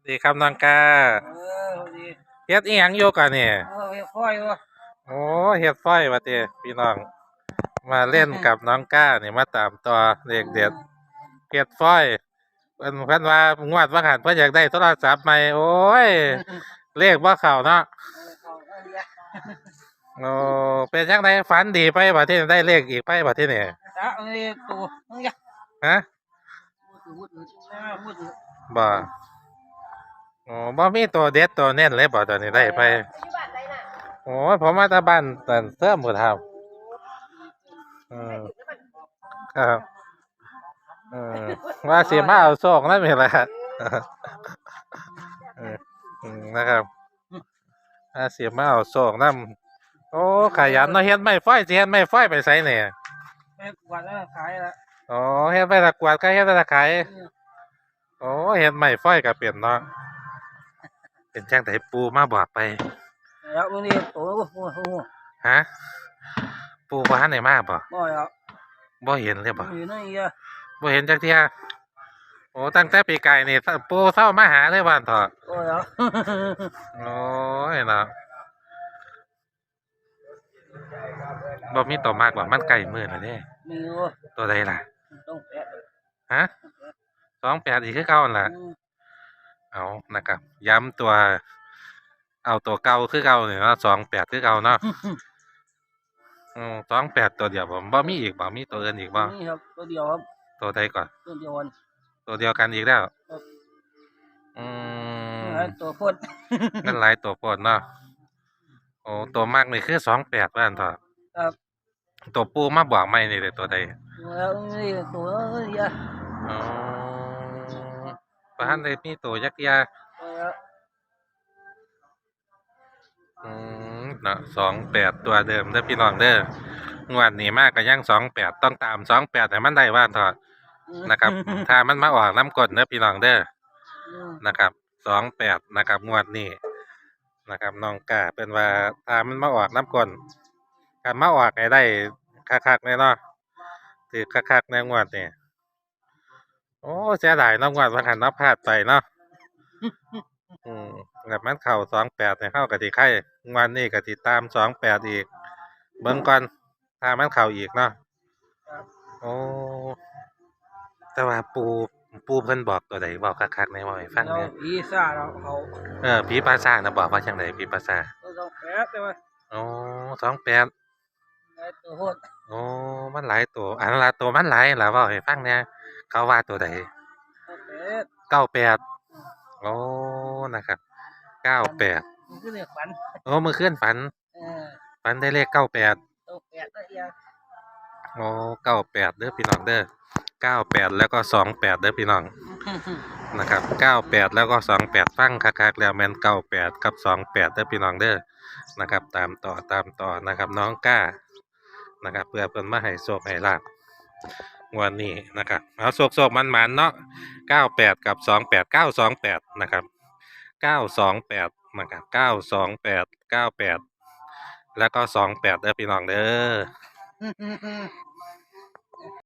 สวัสดีครับน้องกาเออพอดีเฮ็ดอีหยังอยู่กันเนี่ยเออเฮ็ดค่อยวะโอ้เฮ็ดฝ้อยว่าติพี่น้อง มาเล่นกับน้องก้านี่มาตามต่อเลขเด็ดเฮ็ดฝ้อยเพิ่นเพิ่นว่างวดว่าหันเพิ่นอยากได้โทรศัพท์ใหม่โอ้ยเลขบ่เข้าเนาะเออเขาเออเรียกโอ้เป็นจังไดฝันดีไปบัดที่ได้เลขอีกไปบัดที่นี่จ้าเอ้ยตัวเอ้ยฮะพูดพูดพูดแม่พูดพูดบ่ โอ้บ่มีตัวเด็ดตัวเน้นเลยบ่ตอนนี้ได้ไปอยู่บ้านใดน่ะโอ้ยผมมาแตาบ้านตันเสริมพุ่นครับอืมครับเออว่าสิมาเอาโชคนั่นแหละเอออืมนะครับว่าสิมาเอาโชคนำโอ้ขยันเนาะเฮ็ดไม้ไฟสิเฮ็ดไม้ไฟไปไสเนี่ยแม่กวาดแล้วขายละอ๋อเฮ็ดไม้ตะกวาดก็เฮ็ดไม้ตะไคร้เออโอ้เฮ็ดไม้ไฟก็เป็นเนาะ เป็นจังไดปูมาบอกไป แล้ววันนี้ตัวโอ้โหโอ้โหฮะ ปูบ่ทันได้มาบ่บ่อยอะบ่เห็นเลยบ่อยู่นั่นอีกอะบ่เห็นจักเที่ยโอ้ตั้งแต่ปีกายนี่ปูเศร้ามาหาเลยบ้านเถอะบ่อยอะโอ้ยเนาะบ่มีตัวมากกว่ามันไก่มือแล้วเด้มีอยู่ตัวใดล่ะต้องแปะฮะสองแปดอีกคือเก่านั่นล่ะอืม เอานะครับ ย้ำตัว เอาตัวเก่าคือเก่าเนี่ยเนาะสองแปดคือเก่าเนาะอืมสองแปดตัวเดียวผมบ่มีอีกบ่มีตัวอื่นอีกบ่นี่ครับตัวเดียวครับ ตัวใดก่อน ตัวเดียววันตัวเดียวกันอีกแล้วครับอืมแล้วตัวพ่นนั่นหลายตัวปนเนาะโอ้ตัวมากนี่คือสองแปดว่าอันเถอะครับตัวปูมาบอกไม่นี่เลยตัวใดแล้วนี่ตัวเอ้ยอะอ๋อ ประหันเลยมีตัวยักษ์ยาบ่อยอะอืมเนาะสองแปดตัวเดิมเด้อพี่น้องเด้องวดนี้มากก็ยังสองแปดต้องตามสองแปดให้มันได้ว่าอันเถอะอืมนะครับ ถ้ามันมาออกน้ำกลดเด้อพี่น้องเด้ออืมนะครับสองแปดนะครับงวดนี้นะครับน้องกาเป็นว่าถ้ามันมาออกน้ำกลการมาออกให้ได้คักๆแน่เนาะถือคักๆในงวดนี้ โอ้เสียดายเน้องงวดว่าหันเนับพลาดไปเนาะอืมแบบมันเข่าสองแปดเนี่ยเข้ากับที่ไข่งวดนี้กับที่ตามสองแปดอีก เบิ่งก่อนถ้ามันเข่าอีกเนาะโอ้แต่ว่าปูปูเพิ่นบอกตัวใดบอกคักๆในว่าให้ฟังเราเนี่ยอีซ่าเราเขาเออผีปราสาทนะบอกว่าจังไดผีปราสาทเราต้องแปะแต่ว่าโอ้สองแปดแล้วตัวพ่นโอ้มันหลายตัวอันละตัวมันหลายล่ะเว่าให้ฟังเนี่ย เขาว่าตัวใดต้องแปะเก้าแปดโอ้นะครับเก้าแปดมันคือเรื่องฝันโอ้มือเคลื่อนฝันเออฝันได้เลขเก้าแปดตัวแปะตัวเดียวโอ้เก้าแปดเด้อพี่น้องเด้อเก้าแปดแล้วก็สองแปดเด้อพี่น้องนะครับเก้าแปดแล้วก็สองแปดฟังคักๆแล้วแมนเก้าแปดกับสองแปดเด้อพี่น้องเด้อนะครับ ตามต่อตามต่อนะครับน้องก้านะครับ เพื่อเพิ่นมาให้โชคให้ลาบง วันนี้นะครับเอาโศกโชคมันมันๆเนาะเก้าแปดกับสองแปดเก้าสองแปดนะครับเก้าสองแปดนะครับเก้าสองแปดเก้าแปดแล้วก็สองแปดเด้อพี่น้องเด้อ